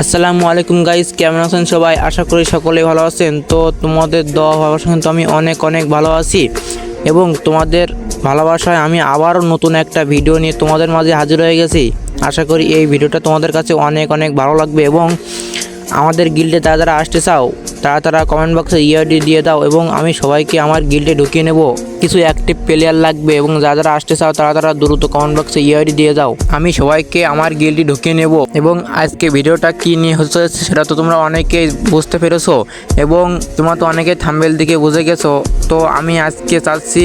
আসসালামু আলাইকুম গাইস কেমন আছেন সবাই? আশা করি সকলেই ভালো আছেন। তো তোমাদের দোয়া ভালোবাসা কিন্তু আমি অনেক অনেক ভালো আছি। এবং তোমাদের ভালোবাসায় আমি আবারও নতুন একটা ভিডিও নিয়ে তোমাদের মাঝে হাজির হয়ে গেছি। আশা করি এই ভিডিওটা তোমাদের কাছে অনেক অনেক ভালো লাগবে এবং আমাদের গিল্ডে তারা যারা আসতে চাও তারা তারা কমেন্ট বক্সে ইআরডি দিয়ে দাও এবং আমি সবাইকে আমার গিল্ডে ঢুকিয়ে নেব। কিছু অ্যাক্টিভ প্লেয়ার লাগবে এবং যারা যারা আসতে চাও, তারা তারা দ্রুত কমেন্ট বক্সে ইআরডি দিয়ে দাও। আমি সবাইকে আমার গিল্ডে ঢুকিয়ে নেব এবং আজকে ভিডিওটা কী নিয়ে হচ্ছে সেটা তো তোমরা অনেকেই বুঝতে পেরেছ এবং তোমরা তো অনেকে থাম্বেল দিকে বুঝে গেছো। তো আমি আজকে চাচ্ছি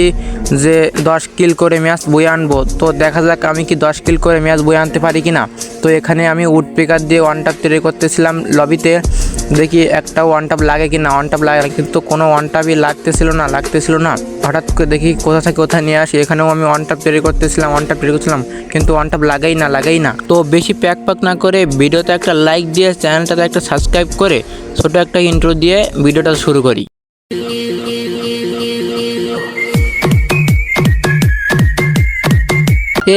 যে দশ কিল করে ম্যাচ বই আনব। তো দেখা যাক আমি কি দশ কিল করে ম্যাচ বই আনতে পারি কি না তো এখানে আমি উড পিকার দিয়ে ওয়ান টাপ তৈরি করতেছিলাম লবিতে দেখি একটা ওয়ান টাপ লাগে কি না ওয়ান টাপ লাগে, কিন্তু কোনো ওয়ান টাপই লাগতেছিল না লাগতেছিল না। হঠাৎ করে দেখি কোথা থেকে কোথায় নিয়ে আসি, এখানেও আমি ওয়ান টাপ তৈরি করতেছিলাম ওয়ান টাপ তৈরি করছিলাম, কিন্তু ওয়ান টাপ লাগাই না লাগাই না। তো বেশি প্যাক প্যাক না করে ভিডিওতে একটা লাইক দিয়ে চ্যানেলটাতে একটা সাবস্ক্রাইব করে ছোটো একটা ইন্ট্রো দিয়ে ভিডিওটা শুরু করি।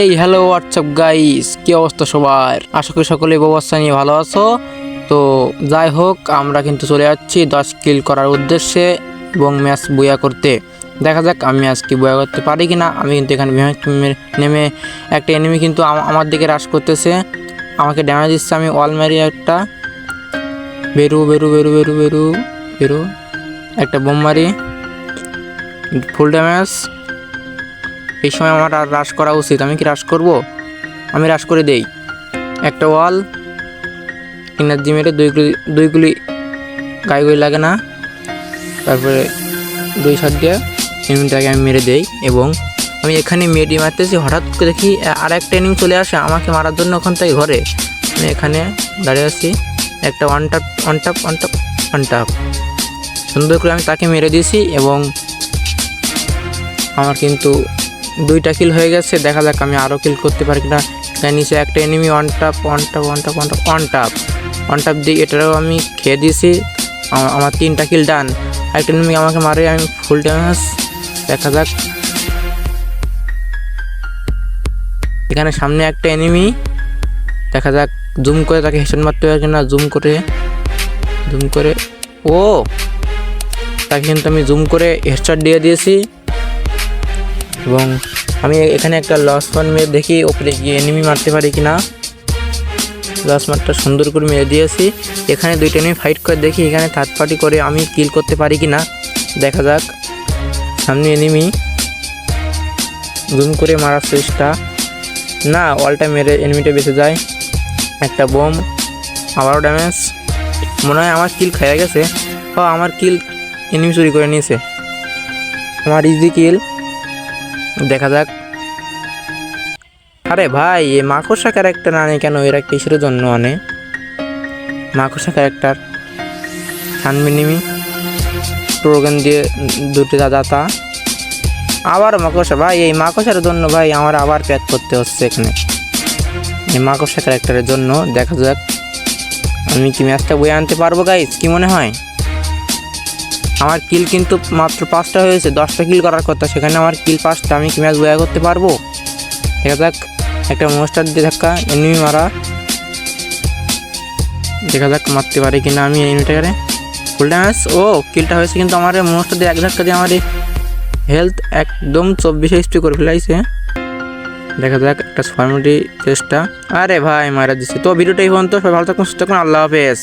এই হ্যালো হোয়াটসঅ্যাপ গাইস কি অবস্থা সবার? আশা করি সকলে ব্যবস্থা নিয়ে ভালো আছো। তো যাই হোক, আমরা কিন্তু চলে যাচ্ছি দশ কিল করার উদ্দেশ্যে এবং ম্যাচ বইয়া করতে। দেখা যাক আমি আজকে বয়া করতে পারি কি না আমি কিন্তু এখানে নেমে- একটা এনিমি কিন্তু আমার দিকে রাশ করতেছে। আমাকে ড্যামেজ দিচ্ছে আমি অল মারি একটা। বেরু বেরু বেরু বেরু বেরু বেরু। একটা বোম মারি। ফুল ড্যামেজ এই সময় আমার আর রাশ করা উচিত। আমি কি রাশ করব? আমি রাশ করে দেই। একটা ওয়াল এনার্জি মেরে দুইগুলি দুইগুলি গায়ে লাগে না। তারপরে দুই শট দিয়ে এনিমিটাকে আমি মেরে দেই এবং আমি এখানে মেডি মারতেছি হঠাৎ করে দেখি আর একটা এনিমি চলে আসে আমাকে মারার জন্য ওখান থেকে ঘরে। আমি এখানে দাঁড়িয়ে আছি। একটা one tap one tap one tap one টাপ সুন্দর করে আমি তাকে মেরে দিয়েছি এবং আমার কিন্তু দুইটা কিল হয়ে গেছে। দেখা যাক আমি আরও কিল করতে পারি কিনা। তাই নিচে একটা enemy one tap one tap one tap one tap one tap one tap দিয়ে এটারও আমি খেয়ে দিয়েছি। আমার তিনটা কিল ডান একটা এনিমি আমাকে মারে, আমি ফুল ড্যামেজ দেখা যাক। এখানে সামনে একটা এনিমি দেখা যাক জুম করে তাকে হেসন মারতে পারে কিনা জুম করে। জুম করে। ও! তাকে কিন্তু আমি জুম করে হেডশট দিয়ে দিয়েছি। এবং আমি এখানে একটা লস ওয়ান মেরে দেখি, ওপরে গিয়ে এনিমি মারতে পারি কি না লস মারটা সুন্দর করে মেরে দিয়েছি। এখানে দুইটা এনিমি ফাইট করে দেখি এখানে থার্ড পার্টি করে আমি কিল করতে পারি কি না দেখা যাক। সামনে এনিমি জুম করে মারার চেষ্টা। না অলটা মেরে এনিমিটা বেঁচে যায়। একটা বোম আবারও ড্যামেজ মনে হয় আমার কিল খেয়ে গেছে। ও, আমার কিল এনিমি চুরি করে নিয়েছে। আমার ইজি কিল দেখা যাক। আরে ভাই এ মাকড়সা ক্যারেক্টার আনে কেন? এরা কিসের জন্য আনে? মাকড়সা ক্যারেক্টার সানমিনিমি প্রোগ্রাম দিয়ে দুটি দাদা তা আবার মাকড়সা। ভাই, এই মাকড়সার জন্য ভাই আমার আবার প্যাক করতে হচ্ছে এখানে। এই মাকড়সা ক্যারেক্টারের জন্য, দেখা যাক। আমি কি ম্যাচটা বয়ে আনতে পারব গাইস কি মনে হয়? আমার কিল কিন্তু মাত্র পাঁচটা হয়েছে, দশটা কিল করার কথা। সেখানে আমার কিল পাঁচটা, আমি কি ম্যাচ বয়া করতে পারব? দেখা যাক। একটা মোস্টার দিয়ে ধাক্কা এনিমি মারা। দেখা যাক মারতে পারি কিনা আমি এনিমিটাকে ফুল ড্যামেজ ও কিলটা হয়েছে কিন্তু আমার মোস্টার দিয়ে এক ধাক্কা দিয়ে আমার হেলথ একদম চব্বিশে স্ট্রি করে ফেলাইছে। দেখা যাক একটা ছয় মিনিট চেষ্টা আরে ভাই, মারা দিচ্ছে তো ভিডিওটা এই পর্যন্ত। সবাই ভালো থাকুন, সুস্থ থাকুন। আল্লাহ হাফেজ।